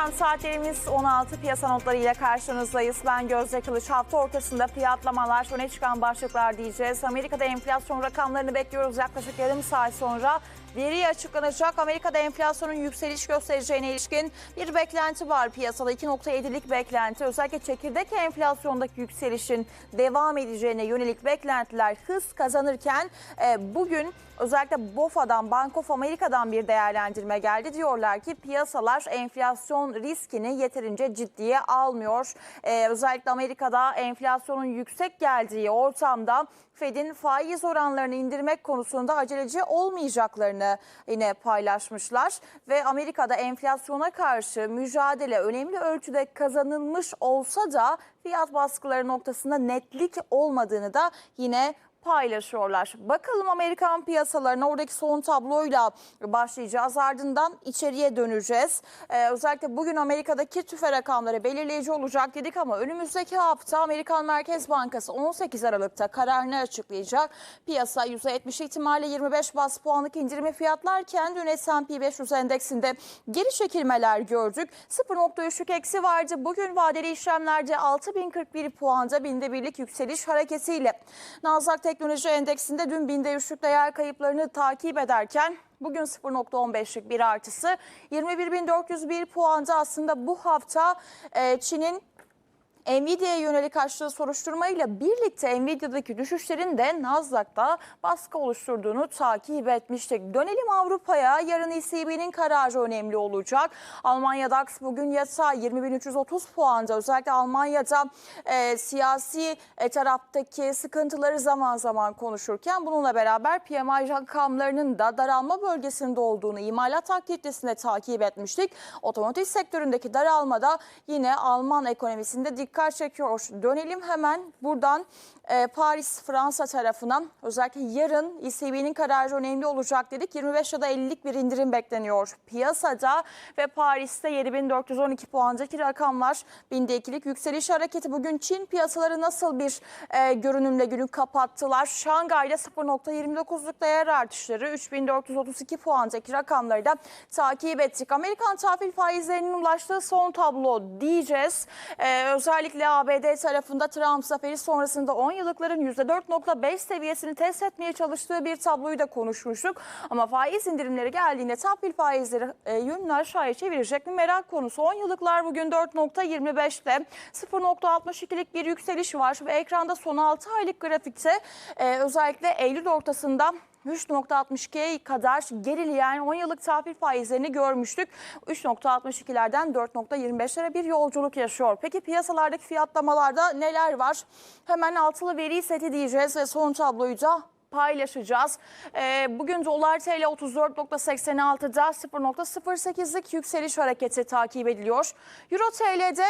Efendim saatlerimiz 16 piyasa notları ile karşınızdayız. Ben Gözde Kılıç. Hafta ortasında fiyatlamalar, öne çıkan başlıklar diyeceğiz. Amerika'da enflasyon rakamlarını bekliyoruz yaklaşık yarım saat sonra. Veri açıklanacak. Amerika'da enflasyonun yükseliş göstereceğine ilişkin bir beklenti var piyasada. 2.7'lik beklenti. Özellikle çekirdek enflasyondaki yükselişin devam edeceğine yönelik beklentiler hız kazanırken e, bugün özellikle BOFA'dan, Bank of Amerika'dan bir değerlendirme geldi. Diyorlar ki piyasalar enflasyon riskini yeterince ciddiye almıyor. E, özellikle Amerika'da enflasyonun yüksek geldiği ortamda Fed'in faiz oranlarını indirmek konusunda aceleci olmayacaklarını yine paylaşmışlar. Ve Amerika'da enflasyona karşı mücadele önemli ölçüde kazanılmış olsa da fiyat baskıları noktasında netlik olmadığını da yine paylaşıyorlar. Bakalım Amerikan piyasalarına oradaki son tabloyla başlayacağız. Ardından içeriye döneceğiz. Ee, özellikle bugün Amerika'daki tüfe rakamları belirleyici olacak dedik ama önümüzdeki hafta Amerikan Merkez Bankası 18 Aralık'ta kararını açıklayacak. Piyasa %70 ihtimalle 25 bas puanlık indirimi fiyatlarken dün S&P 500 endeksinde geri çekilmeler gördük. 0.3'lük eksi vardı. Bugün vadeli işlemlerde 6041 puanda binde birlik yükseliş hareketiyle. Nasdaq Teknoloji Endeksinde dün binde üçlük değer kayıplarını takip ederken bugün 0.15'lik bir artısı. 21.401 puanda aslında bu hafta e, Çin'in Nvidia'ya yönelik açtığı soruşturmayla birlikte Nvidia'daki düşüşlerin de Nasdaq'ta baskı oluşturduğunu takip etmiştik. Dönelim Avrupa'ya. Yarın ECB'nin kararı önemli olacak. Almanya DAX bugün yatağı 20.330 puanda. Özellikle Almanya'da e, siyasi e, taraftaki sıkıntıları zaman zaman konuşurken bununla beraber PMI rakamlarının da daralma bölgesinde olduğunu imalat takipçisinde takip etmiştik. Otomotiv sektöründeki daralmada yine Alman ekonomisinde dikkat çekiyor. Dönelim hemen buradan e, Paris, Fransa tarafına. Özellikle yarın ECB'nin kararı önemli olacak dedik. 25 ya da 50'lik bir indirim bekleniyor piyasada ve Paris'te 7412 puandaki rakamlar. Binde ikilik yükseliş hareketi. Bugün Çin piyasaları nasıl bir e, görünümle günü kapattılar? Şangay'da 0.29'luk değer artışları 3432 puandaki rakamları da takip ettik. Amerikan tahvil faizlerinin ulaştığı son tablo diyeceğiz. E, özellikle ABD tarafında Trump zaferi sonrasında 10 yıllıkların %4.5 seviyesini test etmeye çalıştığı bir tabloyu da konuşmuştuk. Ama faiz indirimleri geldiğinde tahvil faizleri e, yönünü aşağıya çevirecek mi merak konusu. 10 yıllıklar bugün 4.25'te 0.62'lik bir yükseliş var ve ekranda son 6 aylık grafikte e, özellikle Eylül ortasında 3.62'ye kadar gerileyen 10 yıllık tahvil faizlerini görmüştük. 3.62'lerden 4.25'lere bir yolculuk yaşıyor. Peki piyasalardaki fiyatlamalarda neler var? Hemen altılı veri seti diyeceğiz ve son tabloyu da paylaşacağız. Ee, bugün dolar TL 34.86'da 0.08'lik yükseliş hareketi takip ediliyor. Euro TL'de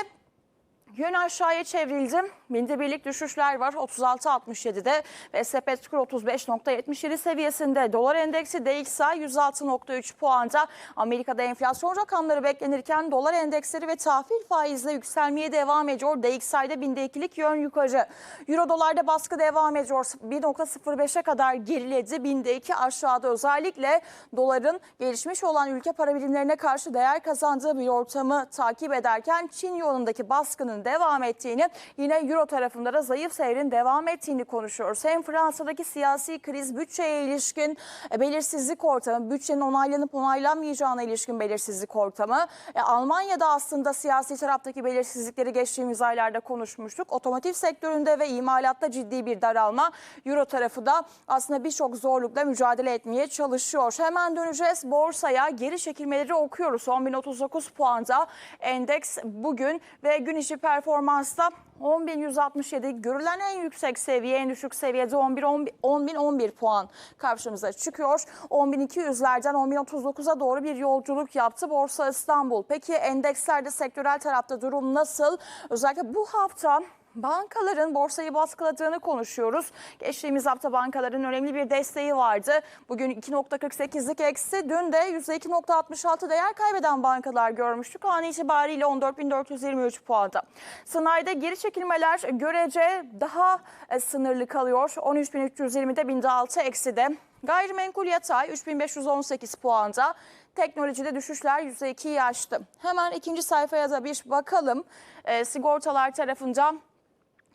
Yön aşağıya çevrildi. Binde birlik düşüşler var 36.67'de ve sepet kur 35.77 seviyesinde. Dolar endeksi DXY 106.3 puanda. Amerika'da enflasyon rakamları beklenirken dolar endeksleri ve tahvil faizle yükselmeye devam ediyor. DXY'de binde ikilik yön yukarı. Euro dolarda baskı devam ediyor. 1.05'e kadar geriledi. Binde iki aşağıda özellikle doların gelişmiş olan ülke para birimlerine karşı değer kazandığı bir ortamı takip ederken Çin yolundaki baskının devam ettiğini yine Euro tarafında da zayıf seyrin devam ettiğini konuşuyoruz. Hem Fransa'daki siyasi kriz bütçeye ilişkin e, belirsizlik ortamı, bütçenin onaylanıp onaylanmayacağına ilişkin belirsizlik ortamı. E, Almanya'da aslında siyasi taraftaki belirsizlikleri geçtiğimiz aylarda konuşmuştuk. Otomotiv sektöründe ve imalatta ciddi bir daralma. Euro tarafı da aslında birçok zorlukla mücadele etmeye çalışıyor. Hemen döneceğiz borsaya. Geri çekilmeleri okuyoruz. 10.039 puanda endeks bugün ve gün içi performansta 10.167 görülen en yüksek seviye en düşük seviyede 11 10.011 puan karşımıza çıkıyor. 10.200'lerden 10.039'a doğru bir yolculuk yaptı Borsa İstanbul. Peki endekslerde sektörel tarafta durum nasıl? Özellikle bu hafta Bankaların borsayı baskıladığını konuşuyoruz. Geçtiğimiz hafta bankaların önemli bir desteği vardı. Bugün 2.48'lik eksi, dün de %2.66 değer kaybeden bankalar görmüştük. An itibariyle 14.423 puanda. Sanayide geri çekilmeler görece daha e, sınırlı kalıyor. 13.320'de binde 6 ekside. Gayrimenkul yatay 3518 puanda. Teknolojide düşüşler %2'yi aştı. Hemen ikinci sayfaya da bir bakalım. Ee, sigortalar tarafında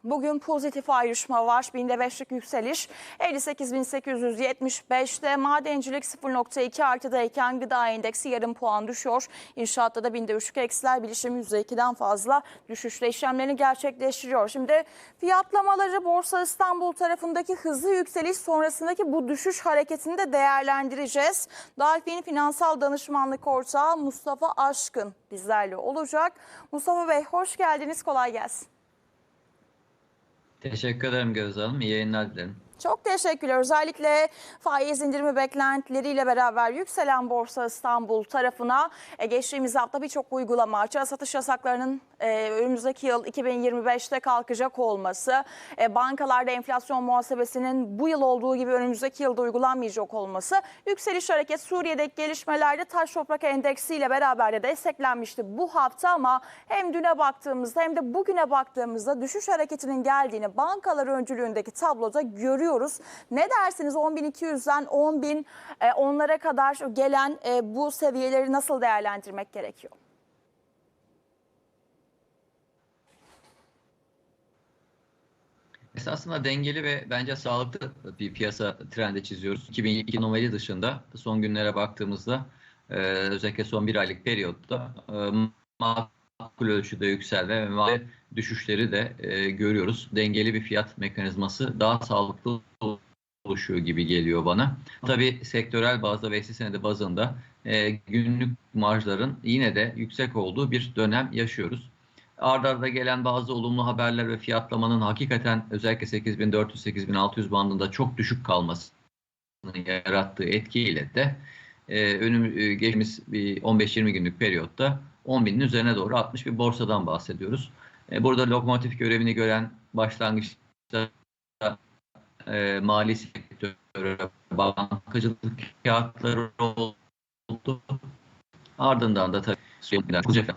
Bugün pozitif ayrışma var. Binde beşlik yükseliş. 58.875'te madencilik 0.2 artıdayken gıda endeksi yarım puan düşüyor. İnşaatta da binde üçlük eksiler bilişim %2'den fazla düşüşle işlemlerini gerçekleştiriyor. Şimdi fiyatlamaları Borsa İstanbul tarafındaki hızlı yükseliş sonrasındaki bu düşüş hareketini de değerlendireceğiz. Dalfin Finansal Danışmanlık Ortağı Mustafa Aşkın bizlerle olacak. Mustafa Bey hoş geldiniz. Kolay gelsin. Teşekkür ederim Gözde Hanım. İyi yayınlar dilerim. Çok teşekkürler. Özellikle faiz indirimi beklentileriyle beraber yükselen Borsa İstanbul tarafına e, geçtiğimiz hafta birçok uygulama, açığa satış yasaklarının e, önümüzdeki yıl 2025'te kalkacak olması, e, bankalarda enflasyon muhasebesinin bu yıl olduğu gibi önümüzdeki yılda uygulanmayacak olması, yükseliş hareket Suriye'deki gelişmelerde taş toprak endeksiyle beraber de desteklenmişti bu hafta ama hem düne baktığımızda hem de bugüne baktığımızda düşüş hareketinin geldiğini bankalar öncülüğündeki tabloda görüyoruz. Ne dersiniz 10.200'den 10.000 e, onlara kadar gelen e, bu seviyeleri nasıl değerlendirmek gerekiyor? Esasında dengeli ve bence sağlıklı bir piyasa trendi çiziyoruz. 2002 anomali dışında son günlere baktığımızda e, özellikle son bir aylık periyotta makul ölçüde yükselme ve makul düşüşleri de e, görüyoruz. Dengeli bir fiyat mekanizması daha sağlıklı oluşuyor gibi geliyor bana. Tabii sektörel bazda ve senedi bazında e, günlük marjların yine de yüksek olduğu bir dönem yaşıyoruz. Arda arda gelen bazı olumlu haberler ve fiyatlamanın hakikaten özellikle 8400-8600 bandında çok düşük kalmasının yarattığı etkiyle de e, önüm e, geçtiğimiz bir 15-20 günlük periyotta 10 binin üzerine doğru atmış bir borsadan bahsediyoruz. E, burada lokomotif görevini gören başlangıçta e, mali sektörü, bankacılık kağıtları oldu. Ardından da tabii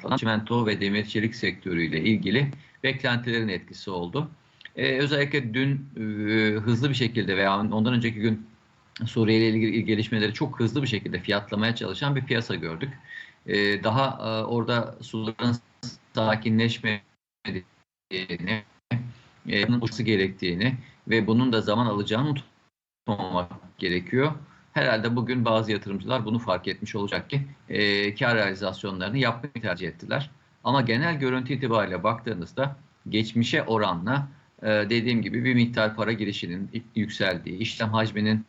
falan çimento ve demir çelik sektörüyle ilgili beklentilerin etkisi oldu. Ee, özellikle dün e, hızlı bir şekilde veya ondan önceki gün Suriye ile ilgili gelişmeleri çok hızlı bir şekilde fiyatlamaya çalışan bir piyasa gördük. Ee, daha e, orada suların sakinleşmediğini, e, gerektiğini ve bunun da zaman alacağını unutmamak gerekiyor. Herhalde bugün bazı yatırımcılar bunu fark etmiş olacak ki e, kar realizasyonlarını yapmayı tercih ettiler. Ama genel görüntü itibariyle baktığınızda geçmişe oranla e, dediğim gibi bir miktar para girişinin yükseldiği, işlem hacminin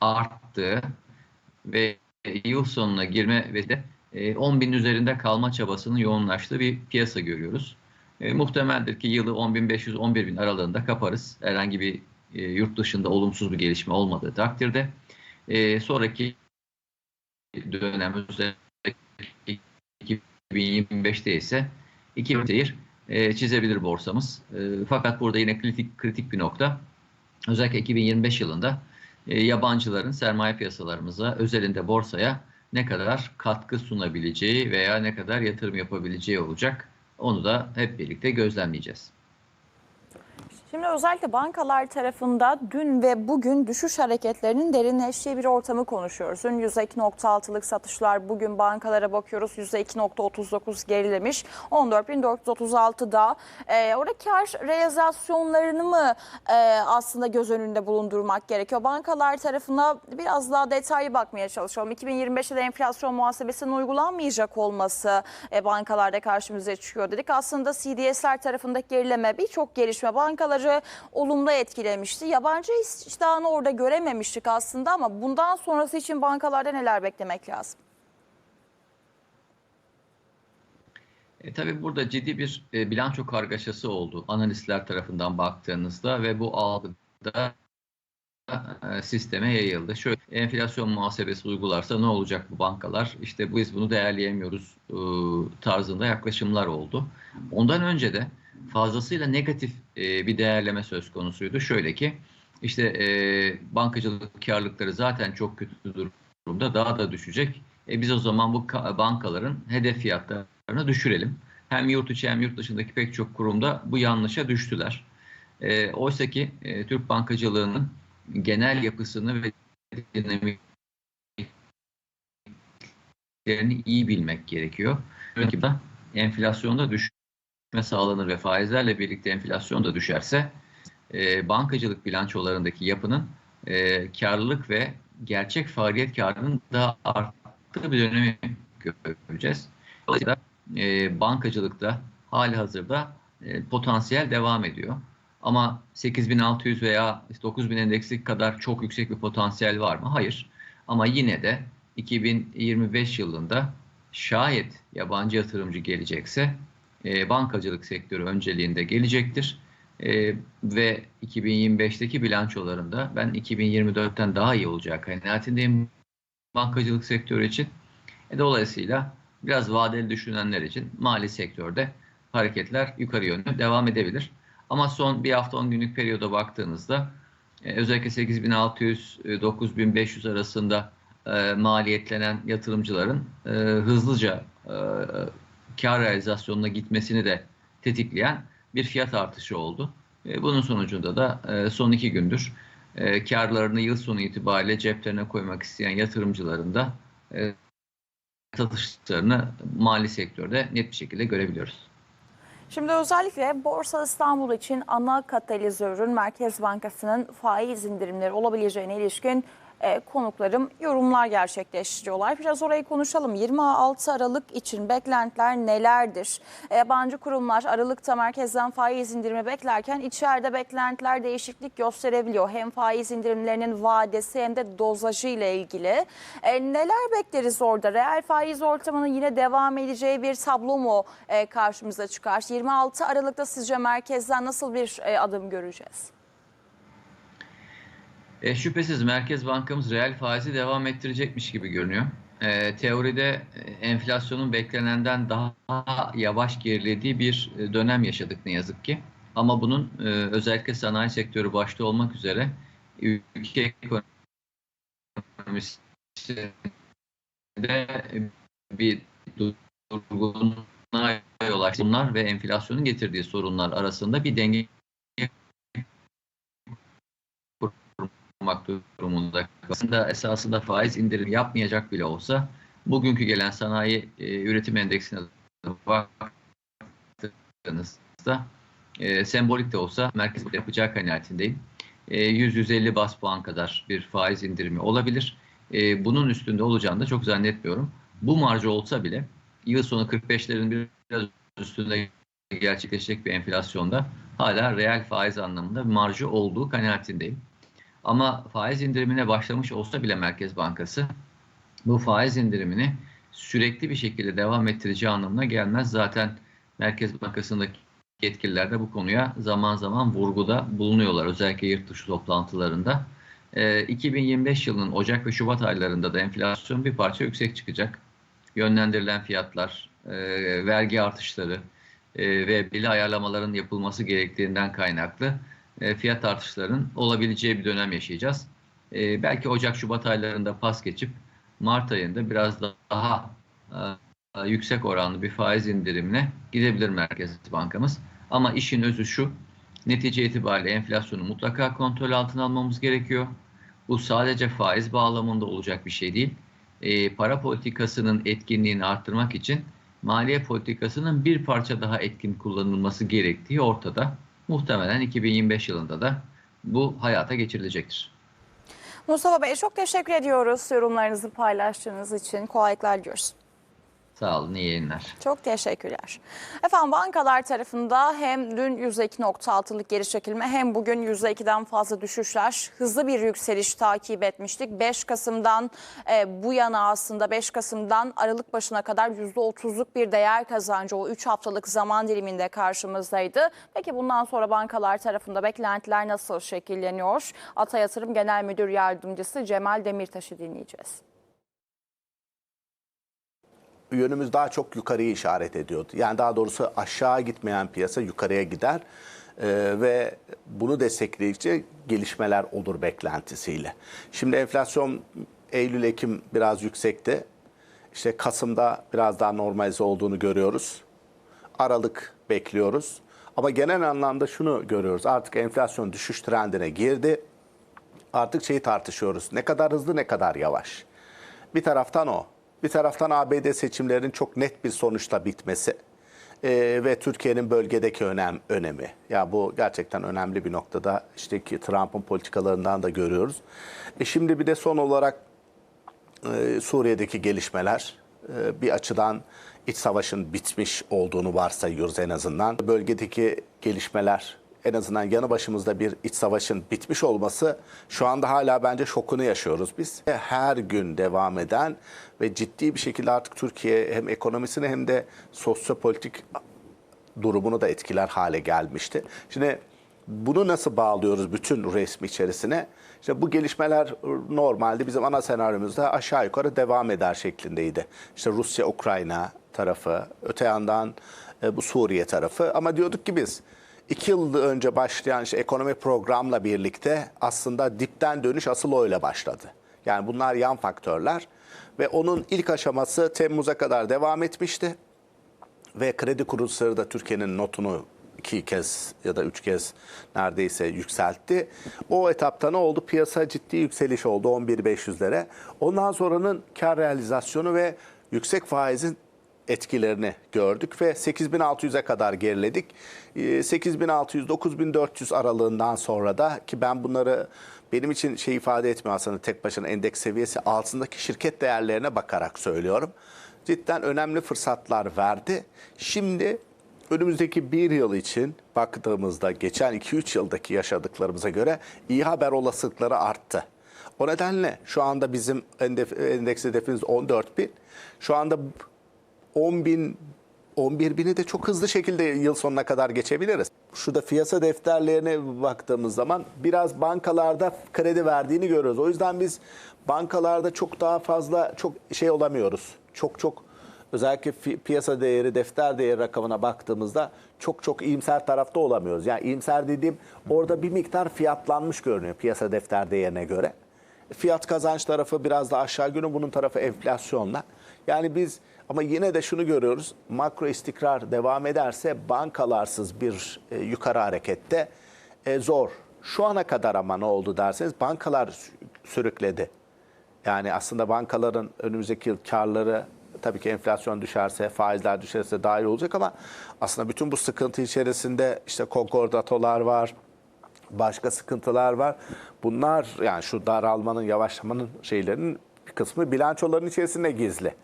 arttığı ve yıl sonuna girme ve de e, 10 bin üzerinde kalma çabasının yoğunlaştığı bir piyasa görüyoruz. E, muhtemeldir ki yılı 10.500-11 bin aralığında kaparız. Herhangi bir e, yurt dışında olumsuz bir gelişme olmadığı takdirde. E, sonraki dönem özellikle 2025'te ise 2000 seyir e, çizebilir borsamız. E, fakat burada yine kritik kritik bir nokta. Özellikle 2025 yılında e, yabancıların sermaye piyasalarımıza, özelinde borsaya ne kadar katkı sunabileceği veya ne kadar yatırım yapabileceği olacak. Onu da hep birlikte gözlemleyeceğiz. Şimdi özellikle bankalar tarafında dün ve bugün düşüş hareketlerinin derinleştiği bir ortamı konuşuyoruz. Dün %2.6'lık satışlar bugün bankalara bakıyoruz %2.39 gerilemiş. 14.436'da e, orada kar realizasyonlarını mı e, aslında göz önünde bulundurmak gerekiyor? Bankalar tarafına biraz daha detaylı bakmaya çalışalım. 2025'te de enflasyon muhasebesinin uygulanmayacak olması e, bankalarda karşımıza çıkıyor dedik. Aslında CDS'ler tarafındaki gerileme birçok gelişme bankaları olumlu etkilemişti. Yabancı iştahını orada görememiştik aslında ama bundan sonrası için bankalarda neler beklemek lazım? E, tabii burada ciddi bir e, bilanço kargaşası oldu analistler tarafından baktığınızda ve bu algıda e, sisteme yayıldı. Şöyle enflasyon muhasebesi uygularsa ne olacak bu bankalar? İşte biz bunu değerleyemiyoruz e, tarzında yaklaşımlar oldu. Ondan önce de fazlasıyla negatif e, bir değerleme söz konusuydu. Şöyle ki işte e, bankacılık karlılıkları zaten çok kötü durumda daha da düşecek. E, biz o zaman bu bankaların hedef fiyatlarını düşürelim. Hem yurt içi hem yurt dışındaki pek çok kurumda bu yanlışa düştüler. E, Oysa ki e, Türk bankacılığının genel yapısını ve dinamiklerini iyi bilmek gerekiyor. Çünkü da enflasyonda düşme sağlanır ve faizlerle birlikte enflasyon da düşerse e, bankacılık bilançolarındaki yapının e, karlılık ve gerçek faaliyet karının daha arttığı bir dönemi göreceğiz. Dolayısıyla e, bankacılıkta hali hazırda e, potansiyel devam ediyor. Ama 8600 veya 9000 endekslik kadar çok yüksek bir potansiyel var mı? Hayır. Ama yine de 2025 yılında şayet yabancı yatırımcı gelecekse e, bankacılık sektörü önceliğinde gelecektir. E, ve 2025'teki bilançolarında ben 2024'ten daha iyi olacağı kanaatindeyim bankacılık sektörü için. E, dolayısıyla biraz vadeli düşünenler için mali sektörde hareketler yukarı yönlü devam edebilir. Ama son bir hafta 10 günlük periyoda baktığınızda e, özellikle 8600-9500 arasında e, maliyetlenen yatırımcıların e, hızlıca e, kar realizasyonuna gitmesini de tetikleyen bir fiyat artışı oldu. E, bunun sonucunda da e, son iki gündür e, karlarını yıl sonu itibariyle ceplerine koymak isteyen yatırımcıların da satışlarını mali sektörde net bir şekilde görebiliyoruz. Şimdi özellikle Borsa İstanbul için ana katalizörün Merkez Bankası'nın faiz indirimleri olabileceğine ilişkin e, konuklarım yorumlar gerçekleştiriyorlar. Biraz orayı konuşalım. 26 Aralık için beklentiler nelerdir? E, yabancı kurumlar Aralık'ta merkezden faiz indirimi beklerken içeride beklentiler değişiklik gösterebiliyor. Hem faiz indirimlerinin vadesi hem de dozajı ile ilgili. E, neler bekleriz orada? Reel faiz ortamının yine devam edeceği bir tablo mu e, karşımıza çıkar? 26 Aralık'ta sizce merkezden nasıl bir e, adım göreceğiz? E, şüphesiz Merkez Bankamız reel faizi devam ettirecekmiş gibi görünüyor. E, teoride e, enflasyonun beklenenden daha yavaş gerilediği bir e, dönem yaşadık ne yazık ki. Ama bunun e, özellikle sanayi sektörü başta olmak üzere ülke ekonomisinde bir durgunluğa yol açtı. Bunlar ve enflasyonun getirdiği sorunlar arasında bir denge kurmak durumunda. Aslında esasında faiz indirim yapmayacak bile olsa bugünkü gelen sanayi e, üretim endeksine baktığınızda e, sembolik de olsa merkez yapacağı kanaatindeyim. E, 100-150 bas puan kadar bir faiz indirimi olabilir. E, bunun üstünde olacağını da çok zannetmiyorum. Bu marjı olsa bile yıl sonu 45'lerin biraz üstünde gerçekleşecek bir enflasyonda hala reel faiz anlamında marjı olduğu kanaatindeyim. Ama faiz indirimine başlamış olsa bile Merkez Bankası bu faiz indirimini sürekli bir şekilde devam ettireceği anlamına gelmez. Zaten Merkez Bankası'ndaki yetkililer de bu konuya zaman zaman vurguda bulunuyorlar. Özellikle yurt dışı toplantılarında. E, 2025 yılının Ocak ve Şubat aylarında da enflasyon bir parça yüksek çıkacak. Yönlendirilen fiyatlar, e, vergi artışları e, ve belli ayarlamaların yapılması gerektiğinden kaynaklı e, fiyat artışlarının olabileceği bir dönem yaşayacağız. E, belki Ocak-Şubat aylarında pas geçip Mart ayında biraz daha e, yüksek oranlı bir faiz indirimine gidebilir Merkez Bankamız. Ama işin özü şu, netice itibariyle enflasyonu mutlaka kontrol altına almamız gerekiyor. Bu sadece faiz bağlamında olacak bir şey değil. E, para politikasının etkinliğini arttırmak için maliye politikasının bir parça daha etkin kullanılması gerektiği ortada muhtemelen 2025 yılında da bu hayata geçirilecektir. Mustafa Bey çok teşekkür ediyoruz yorumlarınızı paylaştığınız için. Kolaylıklar diliyoruz. Sağ olun, iyi yayınlar. Çok teşekkürler. Efendim bankalar tarafında hem dün %2.6'lık geri çekilme hem bugün %2'den fazla düşüşler. Hızlı bir yükseliş takip etmiştik. 5 Kasım'dan e, bu yana aslında 5 Kasım'dan Aralık başına kadar %30'luk bir değer kazancı o 3 haftalık zaman diliminde karşımızdaydı. Peki bundan sonra bankalar tarafında beklentiler nasıl şekilleniyor? Ata Yatırım Genel Müdür Yardımcısı Cemal Demirtaş'ı dinleyeceğiz. Yönümüz daha çok yukarıya işaret ediyordu. Yani daha doğrusu aşağı gitmeyen piyasa yukarıya gider Ee, ve bunu destekleyecek gelişmeler olur beklentisiyle. Şimdi enflasyon Eylül-Ekim biraz yüksekti. İşte Kasım'da biraz daha normalize olduğunu görüyoruz. Aralık bekliyoruz. Ama genel anlamda şunu görüyoruz. Artık enflasyon düşüş trendine girdi. artık şeyi tartışıyoruz. Ne kadar hızlı ne kadar yavaş. Bir taraftan o. Bir taraftan ABD seçimlerinin çok net bir sonuçla bitmesi Ee, ve Türkiye'nin bölgedeki önem önemi. Ya bu gerçekten önemli bir noktada işte ki Trump'ın politikalarından da görüyoruz. E şimdi bir de son olarak e, Suriye'deki gelişmeler e, bir açıdan iç savaşın bitmiş olduğunu varsayıyoruz en azından. Bölgedeki gelişmeler en azından yanı başımızda bir iç savaşın bitmiş olması şu anda hala bence şokunu yaşıyoruz biz. Her gün devam eden ve ciddi bir şekilde artık Türkiye hem ekonomisini hem de sosyopolitik durumunu da etkiler hale gelmişti. Şimdi bunu nasıl bağlıyoruz bütün resmi içerisine? İşte bu gelişmeler normalde bizim ana senaryomuzda aşağı yukarı devam eder şeklindeydi. İşte Rusya, Ukrayna tarafı, öte yandan e, bu Suriye tarafı. Ama diyorduk ki biz iki yıl önce başlayan işte ekonomi programla birlikte aslında dipten dönüş asıl öyle başladı. Yani bunlar yan faktörler ve onun ilk aşaması Temmuz'a kadar devam etmişti ve kredi kuruluşları da Türkiye'nin notunu iki kez ya da üç kez neredeyse yükseltti. O etapta ne oldu? Piyasa ciddi yükseliş oldu 11.500'lere. Ondan sonranın kar realizasyonu ve yüksek faizin etkilerini gördük ve 8600'e kadar geriledik. Ee, 8600-9400 aralığından sonra da ki ben bunları benim için şey ifade etmiyor aslında tek başına endeks seviyesi altındaki şirket değerlerine bakarak söylüyorum. Cidden önemli fırsatlar verdi. Şimdi önümüzdeki bir yıl için baktığımızda geçen 2-3 yıldaki yaşadıklarımıza göre iyi haber olasılıkları arttı. O nedenle şu anda bizim endeks hedefimiz 14 bin. Şu anda 10 bin 11 bini de çok hızlı şekilde yıl sonuna kadar geçebiliriz. Şurada piyasa defterlerine baktığımız zaman biraz bankalarda kredi verdiğini görüyoruz. O yüzden biz bankalarda çok daha fazla çok şey olamıyoruz. Çok çok özellikle piyasa değeri, defter değeri rakamına baktığımızda çok çok iyimser tarafta olamıyoruz. Yani iyimser dediğim orada bir miktar fiyatlanmış görünüyor piyasa defter değerine göre. Fiyat kazanç tarafı biraz da aşağı yönlü, bunun tarafı enflasyonla. Yani biz ama yine de şunu görüyoruz. Makro istikrar devam ederse bankalarsız bir e, yukarı harekette e, zor. Şu ana kadar ama ne oldu derseniz bankalar sü- sürükledi. Yani aslında bankaların önümüzdeki yıl karları tabii ki enflasyon düşerse, faizler düşerse daha iyi olacak ama aslında bütün bu sıkıntı içerisinde işte konkordatolar var, başka sıkıntılar var. Bunlar yani şu daralmanın, yavaşlamanın şeylerinin bir kısmı bilançoların içerisinde gizli.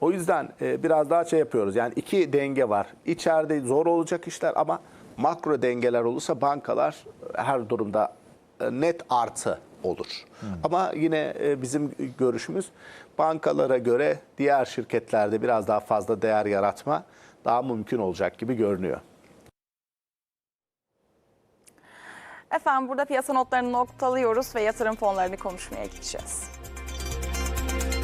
O yüzden e, biraz daha şey yapıyoruz. Yani iki denge var. İçeride zor olacak işler ama makro dengeler olursa bankalar her durumda e, net artı olur. Ama yine e, bizim görüşümüz bankalara göre diğer şirketlerde biraz daha fazla değer yaratma daha mümkün olacak gibi görünüyor. Efendim burada piyasa notlarını noktalıyoruz ve yatırım fonlarını konuşmaya gideceğiz.